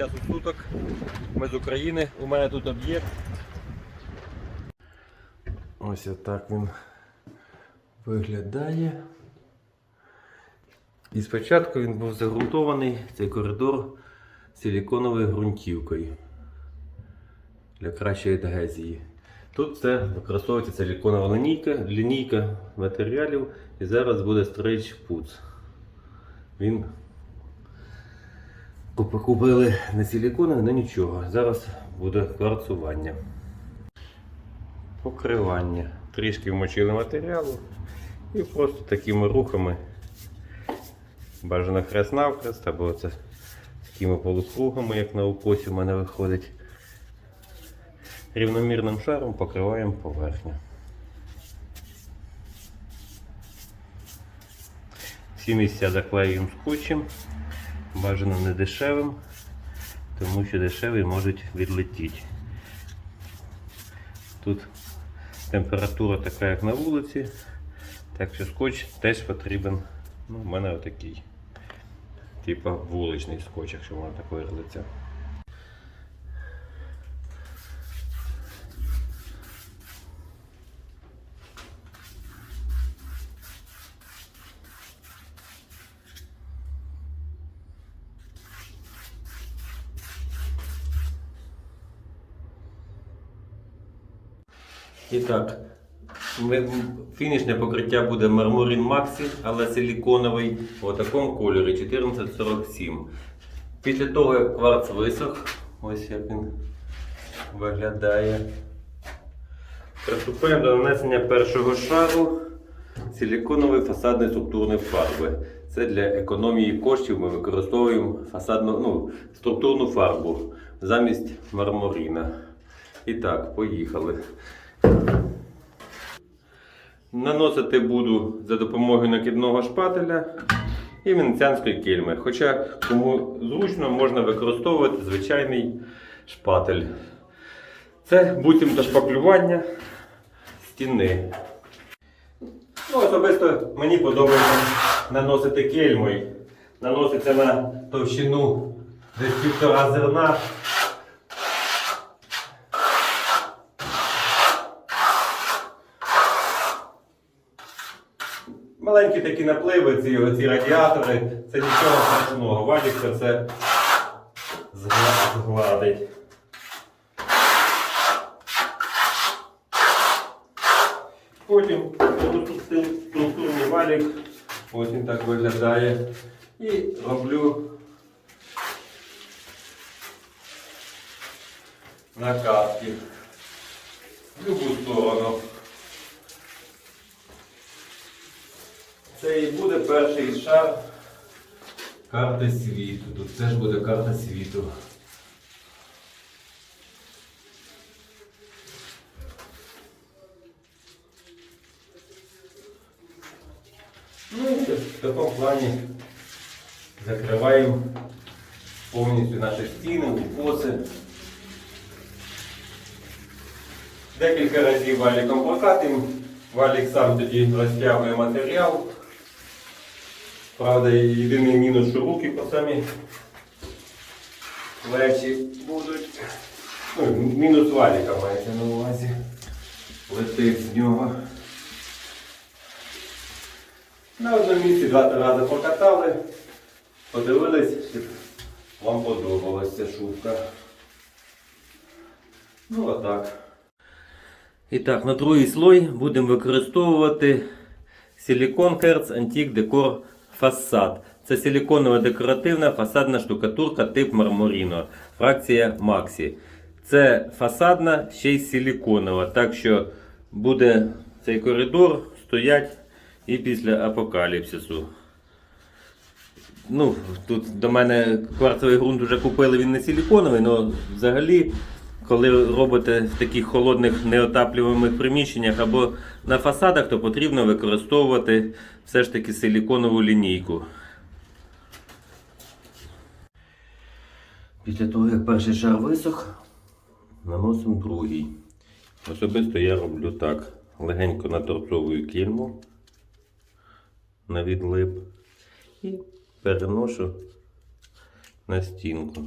часу суток. Ми з України. У мене тут об'єкт. Ось отак він виглядає. І спочатку він був загрунтований, цей коридор силіконовою ґрунтівкою для кращої адгезії. Тут все використовується силіконова лінійка, лінійка матеріалів і зараз буде стрейч пуц. Він купили не силіконовий, але нічого. Зараз буде кварцування. Покривання. Трішки вмочили матеріалу і просто такими рухами бажано хрест навхрест, або це такими полукругами, як на укосі в мене виходить. Рівномірним шаром покриваємо поверхню. Всі місця заклеюємо скотчем, бажано не дешевим, тому що дешевий можуть відлетіти. Тут температура така, як на вулиці, так що скотч теж потрібен. Ну, у мене отакий. типу вуличний скотч, якщо можна так виразитися. І так, фінішне покриття буде мармурин Maxi, але силіконовий у такому кольорі 1447. Після того, як кварц висох, ось як він виглядає. Приступаємо до нанесення першого шару силіконової фасадної структурної фарби. Це для економії коштів ми використовуємо фасадну, ну, структурну фарбу замість мармурина. І так, поїхали. Наносити буду за допомогою накидного шпателя і венеціанської кельми. Хоча кому зручно можна використовувати звичайний шпатель. Це буцімто шпаклювання стіни. Ну, особисто мені подобається наносити кельмою. Наноситься на товщину десь півтора зерна. Маленькі такі напливи, ці, ці радіатори, це нічого страшного. Вадік це згладить. Потім структурний структурний валік, ось він так виглядає. І роблю накатки в любу сторону. Це і буде перший шар карти світу. Тут теж буде карта світу. Ну і в такому плані закриваємо повністю наші стіни, укоси. Декілька разів валіком прокатимо. Валік сам тоді розтягує матеріал. Правда, єдиний мінус, що руки по самі плечі будуть. Ну, мінус валіка мається на увазі. Летить з нього. На одному місці два-три рази покатали, подивились, щоб вам подобалася шубка. Ну отак. І так, на другий слой будемо використовувати силікон Hertz Antique Decor Фасад. Це силіконова декоративна фасадна штукатурка тип Марморіно, фракція Maxi. Це фасадна, ще й силіконова, так що буде цей коридор стоять і після апокаліпсису. Ну, тут до мене кварцевий ґрунт вже купили, він не силіконовий, але взагалі, коли робите в таких холодних неотаплюваних приміщеннях або на фасадах, то потрібно використовувати все ж таки силіконову лінійку. Після того, як перший шар висох, наносимо другий. Особисто я роблю так. Легенько наторцовую кільму на відлип і переношу на стінку.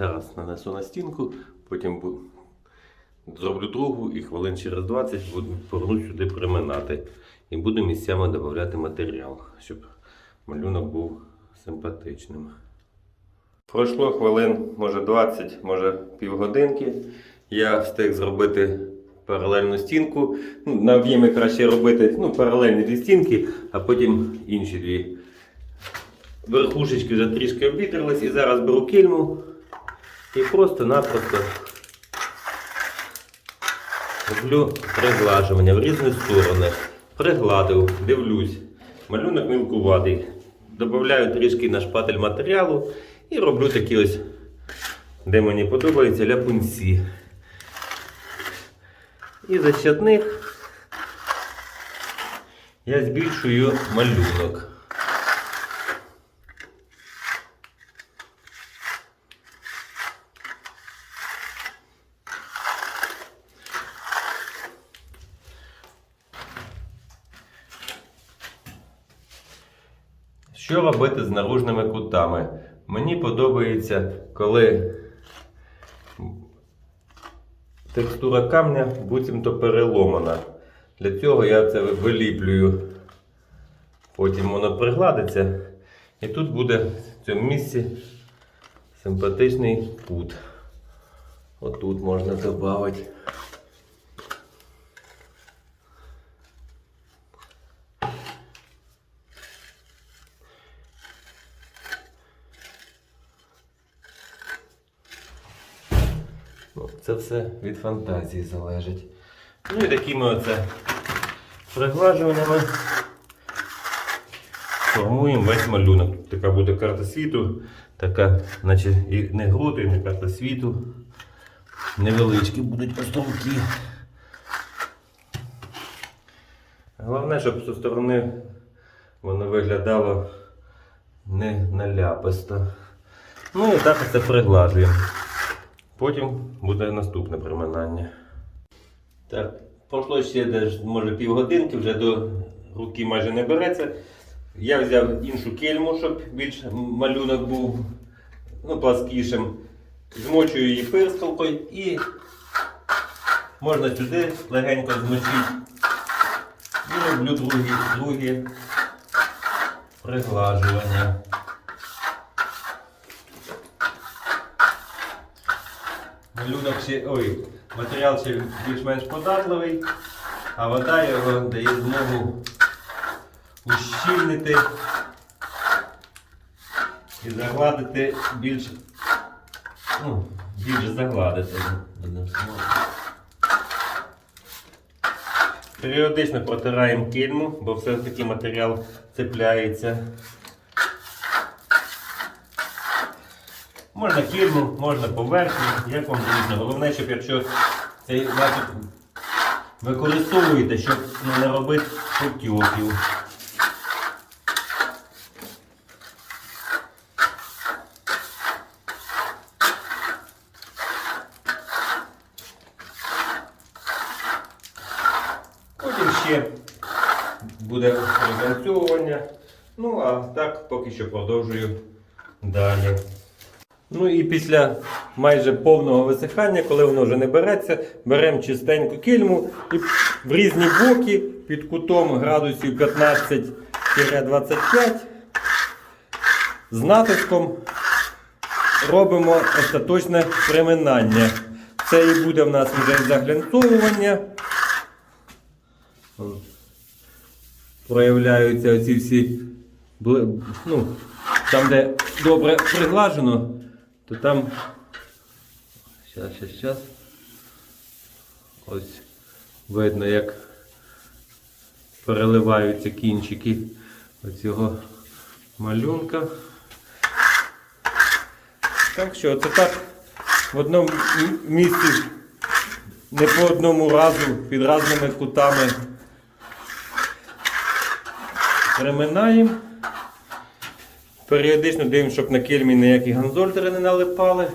Зараз нанесу на стінку, потім зроблю другу і хвилин через 20 буду повернусь сюди приминати. І буду місцями додати матеріал, щоб малюнок був симпатичним. Пройшло хвилин, може 20, може півгодинки. Я встиг зробити паралельну стінку. Ну, на об'ємі краще робити ну, паралельні дві стінки, а потім інші дві. Верхушечки вже трішки обвітрились і зараз беру кільму і просто-напросто роблю приглажування в різні сторони. Пригладив, дивлюсь. Малюнок мілкуватий. Добавляю трішки на шпатель матеріалу і роблю такі ось, де мені подобається, ляпунці. І за них я збільшую малюнок. Що робити з наружними кутами? Мені подобається, коли текстура камня буцімто переломана. Для цього я це виліплюю. Потім воно пригладиться. І тут буде в цьому місці симпатичний кут. Отут можна додати. Це все від фантазії залежить. Ну і такими оце приглажуваннями формуємо весь малюнок. Така буде карта світу, така, наче і не груди, і не карта світу. Невеличкі будуть островки. Головне, щоб зі сторони воно виглядало не наляписто. Ну і так це приглажуємо. Потім буде наступне приминання. Так, пройшло ще десь, може півгодинки, вже до руки майже не береться. Я взяв іншу кельму, щоб більш малюнок був ну, пласкішим. Змочую її пирскалкою і можна сюди легенько змочити. І роблю другі, другі приглажування. Малюнок ще, ой, матеріал ще більш-менш податливий, а вода його дає змогу ущільнити і загладити більш, ну, більше загладити. Періодично протираємо кільму, бо все-таки матеріал цепляється. Можна кільму, можна поверхню, як вам зручно. Головне, щоб якщо цей засіб використовуєте, щоб ну, не робити потьоків. Потім ще буде розганцьовування. Ну, а так поки що продовжую далі. Ну і після майже повного висихання, коли воно вже не береться, беремо чистеньку кільму і в різні боки під кутом градусів 15-25 з натиском робимо остаточне приминання. Це і буде в нас вже заглянцовування. Проявляються оці всі ну, там, де добре приглажено, то там. Щас, щас, щас. Ось видно, як переливаються кінчики оцього малюнка. Так що це так в одному місці не по одному разу під різними кутами приминаємо. Періодично дивимося, щоб на кельмі ніякі ганзольтери не налипали.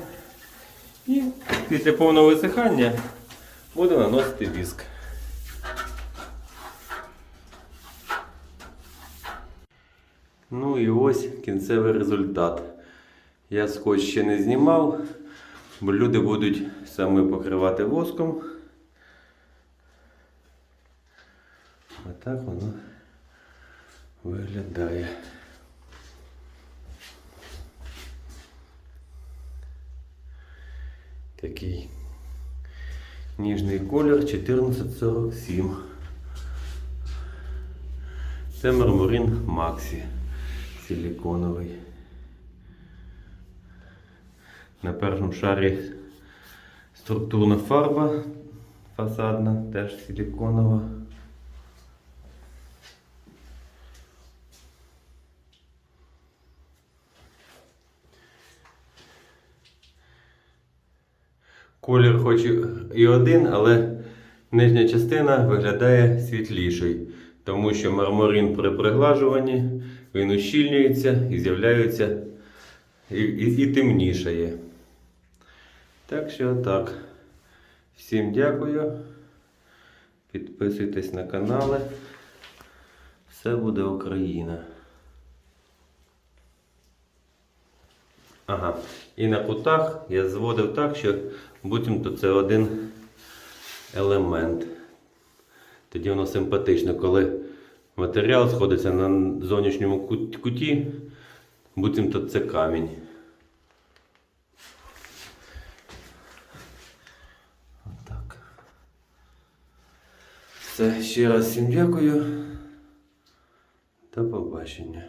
І після повного висихання буду наносити віск. Ну і ось кінцевий результат. Я скотч ще не знімав, Бо люди будуть саме покривати воском. А так воно виглядає. Такий ніжний колір 1447. Це мармурин Максі силіконовий. На першому шарі структурна фарба фасадна, теж силіконова. Колір хоч і- один, але нижня частина виглядає світлішою, тому що мармурин при приглажуванні він ущільнюється і з'являється і, і, і темнішає. Так що так. Всім дякую. Підписуйтесь на канали. Все буде Україна. Ага. І на кутах я зводив так, що буцімто це один елемент. Тоді воно симпатично, коли матеріал сходиться на зовнішньому куті, буцімто це камінь. Все, ще раз всім дякую. До побачення.